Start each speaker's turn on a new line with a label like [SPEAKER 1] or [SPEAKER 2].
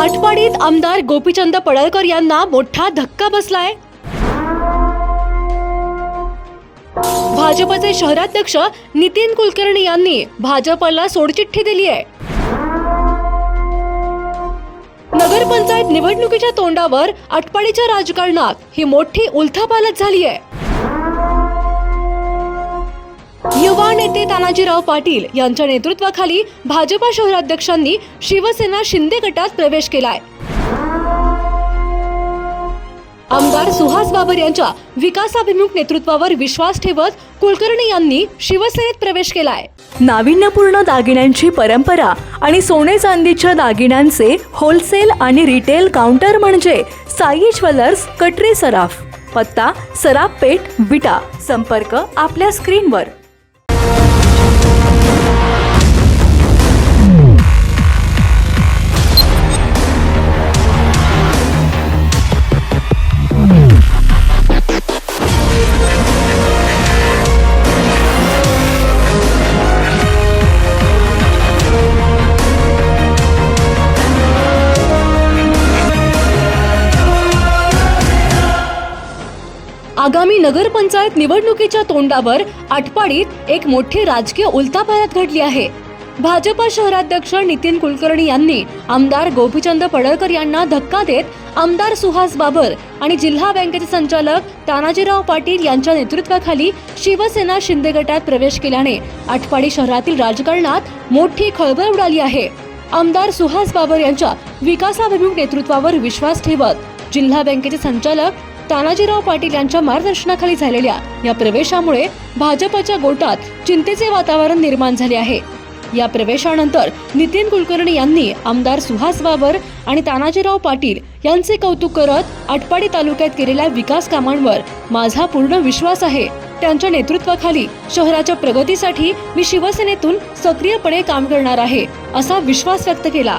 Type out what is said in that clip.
[SPEAKER 1] आटपाडीत आमदार गोपीचंद पडळकर यांना मोठा धक्का बसलाय. भाजपचे शहराध्यक्ष नितीन कुलकर्णी यांनी भाजपला सोडचिठ्ठी दिली आहे. नगरपंचायत निवडणुकीच्या तोंडावर आटपाडीच्या राजकारणात ही मोठी उलथापालथ झाली आहे. युवा नेते तानाजीराव पाटील यांच्या नेतृत्वाखाली भाजपा शहराध्यक्षांनी शिवसेना शिंदे गटात प्रवेश केलाय. आमदार सुहास बाबर यांच्या विकासाभिमुख नेतृत्वावर विश्वास ठेवत कुलकर्णी यांनी शिवसेनेत प्रवेश केलाय. नाविन्यपूर्ण दागिन्यांची परंपरा आणि सोने चांदीच्या दागिन्यांचे होलसेल आणि रिटेल काउंटर म्हणजे साई ज्वेलर्स कटरी सराफ पत्ता सराफ पेठ विटा. संपर्क आपल्या स्क्रीनवर आगामी नगरपंचायत निवडणुकीच्या तोंडावर आटपाडीत एक मोठी राजकीय उलथापालथ घडली आहे. भाजपा शहराध्यक्ष नितीन कुलकर्णी यांनी आमदार गोपीचंद पडळकर यांना धक्का देत आमदार सुहास बाबर आणि जिल्हा बँकेचे संचालक तानाजीराव पाटील यांच्या नेतृत्वाखाली शिवसेना शिंदे गटात प्रवेश केल्याने आटपाडी शहरातील राजकारणात मोठी खळबळ उडाली आहे. आमदार सुहास बाबर यांच्या विकासाभिमुख नेतृत्वावर विश्वास ठेवत जिल्हा बँकेचे संचालक तानाजीराव पाटील यांच्या मार्गदर्शनाखाली झालेल्या या प्रवेशामुळे भाजपच्या गोटात चिंतेचे वातावरण निर्माण झाले आहे. या प्रवेशानंतर नितीन कुलकर्णी यांनी आमदार सुहास बाबर आणि तानाजीराव पाटील यांचे कौतुक करत आटपाडी तालुक्यात केलेल्या विकास कामांवर माझा पूर्ण विश्वास आहे. त्यांच्या नेतृत्वाखाली शहराच्या प्रगतीसाठी मी शिवसेनेतून सक्रियपणे काम करणार आहे असा विश्वास व्यक्त केला.